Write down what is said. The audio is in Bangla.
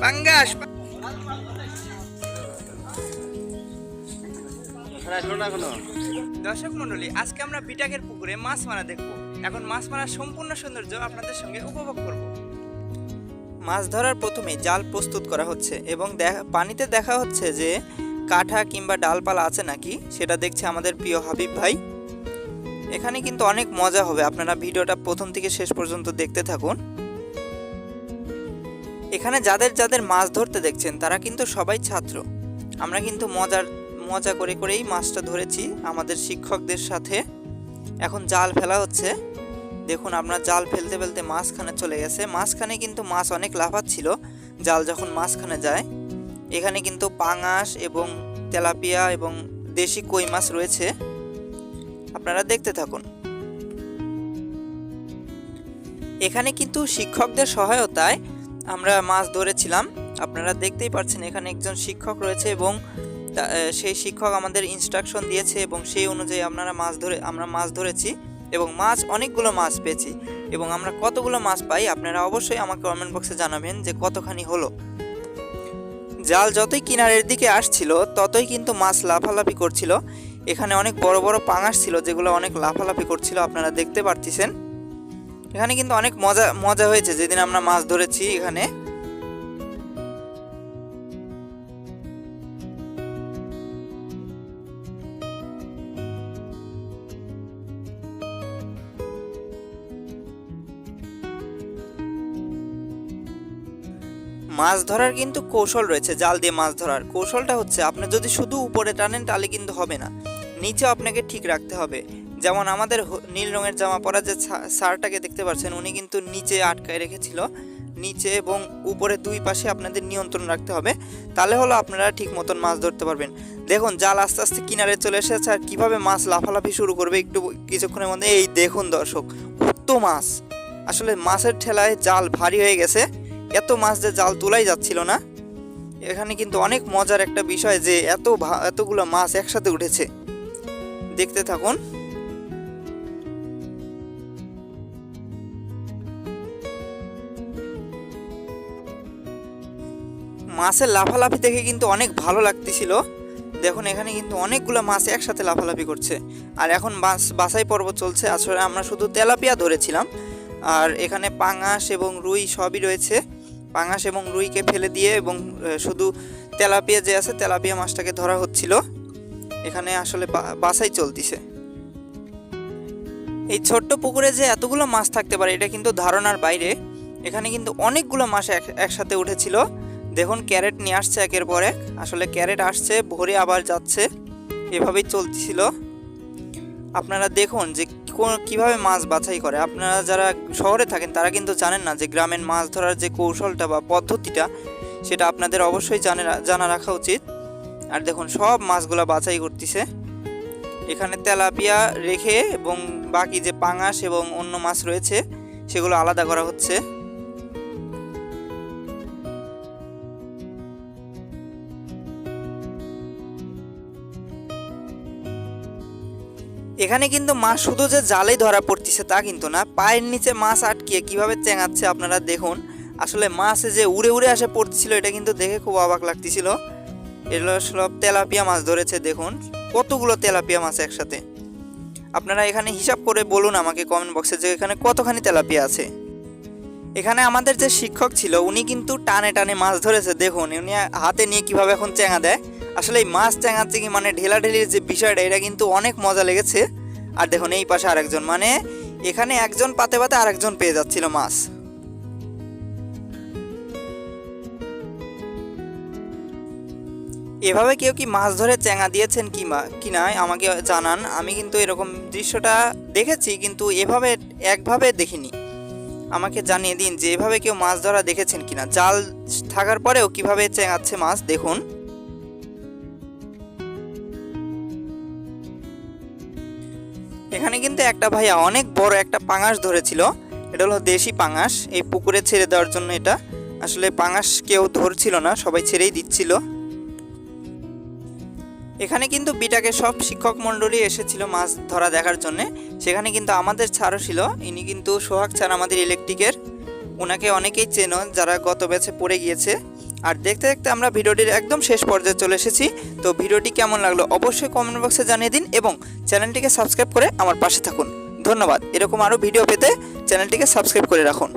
পাঙ্গাস দর্শক মন্ডলী আজকে আমরা বিটাকের পুকুরে মাছ মারা দেখব। এখন মাছ মারার সম্পূর্ণ সৌন্দর্য আপনাদের সঙ্গে উপভোগ করব। মাছ ধরার প্রথমে জাল প্রস্তুত করা হচ্ছে এবং দেখা পানিতে দেখা হচ্ছে যে কাঠা কিংবা ডালপালা আছে নাকি? সেটা দেখছে আমাদের প্রিয় হাবিব ভাই। এখানে কিন্তু অনেক মজা হবে। আপনারা ভিডিওটা প্রথম থেকে শেষ পর্যন্ত দেখতে থাকুন। এখানে যাদের যাদের মাছ ধরতে দেখছেন, তারা কিন্তু সবাই ছাত্র। আমরা কিন্তু মজার, মজা করে করেই মাছটা ধরেছি আমাদের শিক্ষকদের সাথে। এখন জাল ফেলা হচ্ছে। দেখুন, আপনার জাল ফেলতে ফেলতে মাঝখানে চলে গেছে। মাঝখানে কিন্তু মাছ অনেক লাফাচ্ছিল, জাল যখন মাঝখানে যায়। এখানে কিন্তু পাঙাশ এবং তেলাপিয়া এবং দেশি কই মাছ রয়েছে। আপনারা দেখতে থাকুন। এখানে কিন্তু শিক্ষকদের সহায়তায় আমরা মাছ ধরেছিলাম। আপনারা দেখতেই পাচ্ছেন এখানে একজন শিক্ষক রয়েছে এবং সেই শিক্ষক আমাদের ইনস্ট্রাকশন দিয়েছে এবং সেই অনুযায়ী আপনারা মাছ ধরে, আমরা মাছ ধরেছি এবং মাছ, অনেকগুলো মাছ পেয়েছি এবং আমরা কতগুলো মাছ পাই আপনারা অবশ্যই আমাকে কমেন্ট বক্সে জানাবেন যে কতখানি হলো। জাল যতই কিনারের দিকে আসছিল, ততই কিন্তু মাছ লাফালাফি করছিল। এখানে অনেক বড় বড় পাঙাশ ছিল যেগুলো অনেক লাফালাফি করছিল, আপনারা দেখতে পারতেছেন। এখানে কিন্তু অনেক মজা মজা হয়েছে। যেদিন আমরা মাছ ধরেছি এখানে। মাছ ধরার কিন্তু কৌশল রয়েছে, জাল দিয়ে মাছ ধরার। কৌশলটা হচ্ছে, আপনি যদি শুধু উপরে টানেন, তাহলে কিন্তু হবে না। নিচে আপনাকে ঠিক রাখতে হবে। যেমন আমাদের নীল রঙের জামা পরা যে স্যারটাকে দেখতে পাচ্ছেন, উনি কিন্তু নিচে আটকায় রেখেছিল। নিচে এবং উপরে দুই পাশে আপনাদের নিয়ন্ত্রণ রাখতে হবে। তাহলে হলো আপনারা ঠিক মতন মাছ ধরতে পারবেন। দেখুন, জাল আস্তে আস্তে কিনারে চলে এসেছে আর কীভাবে মাছ লাফালাফি শুরু করবে একটু কিছুক্ষণের মধ্যে। এই দেখুন দর্শক কত মাছ। আসলে মাছের ঠেলায় জাল ভারী হয়ে গেছে। এত মাছ যে জাল তোলাই যাচ্ছিল না। এখানে কিন্তু অনেক মজার একটা বিষয় যে এত এতগুলো মাছ একসাথে উঠেছে। দেখতে থাকুন। মাছের লাফালাফি দেখে কিন্তু অনেক ভালো লাগতেছিল। দেখুন, এখানে কিন্তু অনেকগুলো মাছ একসাথে লাফালাফি করছে। আর এখন বাস, বাছাই পর্ব চলছে। আসলে আমরা শুধু তেলাপিয়া ধরেছিলাম। আর এখানে পাঙাশ এবং রুই সবই রয়েছে। পাঙাশ এবং রুইকে ফেলে দিয়ে এবং শুধু তেলাপিয়া যে আছে, তেলাপিয়া মাছটাকে ধরা হচ্ছিল। এখানে আসলে বা- বাছাই চলতিছে। এই ছোট্ট পুকুরে যে এতগুলো মাছ থাকতে পারে, এটা কিন্তু ধারণার বাইরে। এখানে কিন্তু অনেকগুলো মাছ এক- একসাথে উঠেছিল। দেখুন, ক্যারেট নিয়ে আসছে একের পর এক। আসলে ক্যারেট আসছে, ভরে আবার যাচ্ছে। এভাবেই চলছিল। আপনারা দেখুন যে কোন- কীভাবে মাছ বাছাই করে। আপনারা যারা শহরে থাকেন, তারা কিন্তু জানেন না যে গ্রামের মাছ ধরার যে কৌশলটা বা পদ্ধতিটা, সেটা আপনাদের অবশ্যই জানে জানা রাখা উচিত। আর দেখুন, সব মাছগুলো বাছাই করতেছে। এখানে তেলাপিয়া রেখে এবং বাকি যে পাঙাশ এবং অন্য মাছ রয়েছে, সেগুলো আলাদা করা হচ্ছে। এখানে কিন্তু মাছ শুধু যে জালেই ধরা পড়তেছে তা কিন্তু না, পায়ের নিচে মাছ আটকিয়ে কীভাবে চেঙাচ্ছে আপনারা দেখুন। আসলে মাছ যে উড়ে উড়ে আসে পড়তেছিল, এটা কিন্তু দেখে খুব অবাক লাগতেছিল। এগুলো সব তেলাপিয়া মাছ ধরেছে, দেখুন। কতগুলো তেলাপিয়া মাছ একসাথে। আপনারা এখানে হিসাব করে বলুন আমাকে কমেন্ট বক্সে যে এখানে কতখানি তেলাপিয়া আছে। এখানে আমাদের যে শিক্ষক ছিল, উনি কিন্তু টানে টানে মাছ ধরেছে, দেখুন। উনি হাতে নিয়ে কীভাবে এখন চেঙা দেয়। আসলে এই মাছ চেঙাচ্ছে কি মানে ঢেলাঢেলির যে বিষয়টা, এটা কিন্তু অনেক মজা লেগেছে। আর দেখুন, এই পাশে আরেকজন মানে এখানে একজন পাতে পাতে আরেকজন পেয়ে যাচ্ছিল মাছ। এভাবে কেউ কি মাছ ধরে চ্যাঙা দিয়েছেন কি মা, কি না, আমাকে জানান। আমি কিন্তু এরকম দৃশ্যটা দেখেছি, কিন্তু এভাবে একভাবে দেখিনি। আমাকে জানিয়ে দিন যে এভাবে কেউ মাছ ধরা দেখেছেন কিনা জাল থাকার পরেও কীভাবে চেঙাচ্ছে মাছ, দেখুন। এখানে কিন্তু একটা ভাইয়া অনেক বড় একটা পাঙাশ ধরেছিল। এটা হলো দেশি পাঙাশ। এই পুকুরে ছেড়ে দেওয়ার জন্য এটা। আসলে পাঙাশ কেউ ধরছিল না, সবাই ছেড়েই দিচ্ছিল। এখানে কিন্তু বিটাকে সব শিক্ষক মণ্ডলী এসেছিল মাছ ধরা দেখার জন্য। সেখানে কিন্তু আমাদের ছাড়ও ছিল। ইনি কিন্তু সোহাগ ছাড় আমাদের ইলেকট্রিকের ওনাকে অনেকেই চেনো, যারা গত ব্যাচে পড়ে গিয়েছে। আর দেখতে দেখতে আমরা ভিডিওটির একদম শেষ পর্যায়ে চলে এসেছি। তো ভিডিওটি কেমন লাগল অবশ্যই কমেন্ট বক্সে জানিয়ে দিন এবং চ্যানেলটিকে সাবস্ক্রাইব করে আমার পাশে থাকুন। ধন্যবাদ। এরকম আরও ভিডিও পেতে চ্যানেলটিকে সাবস্ক্রাইব করে রাখুন।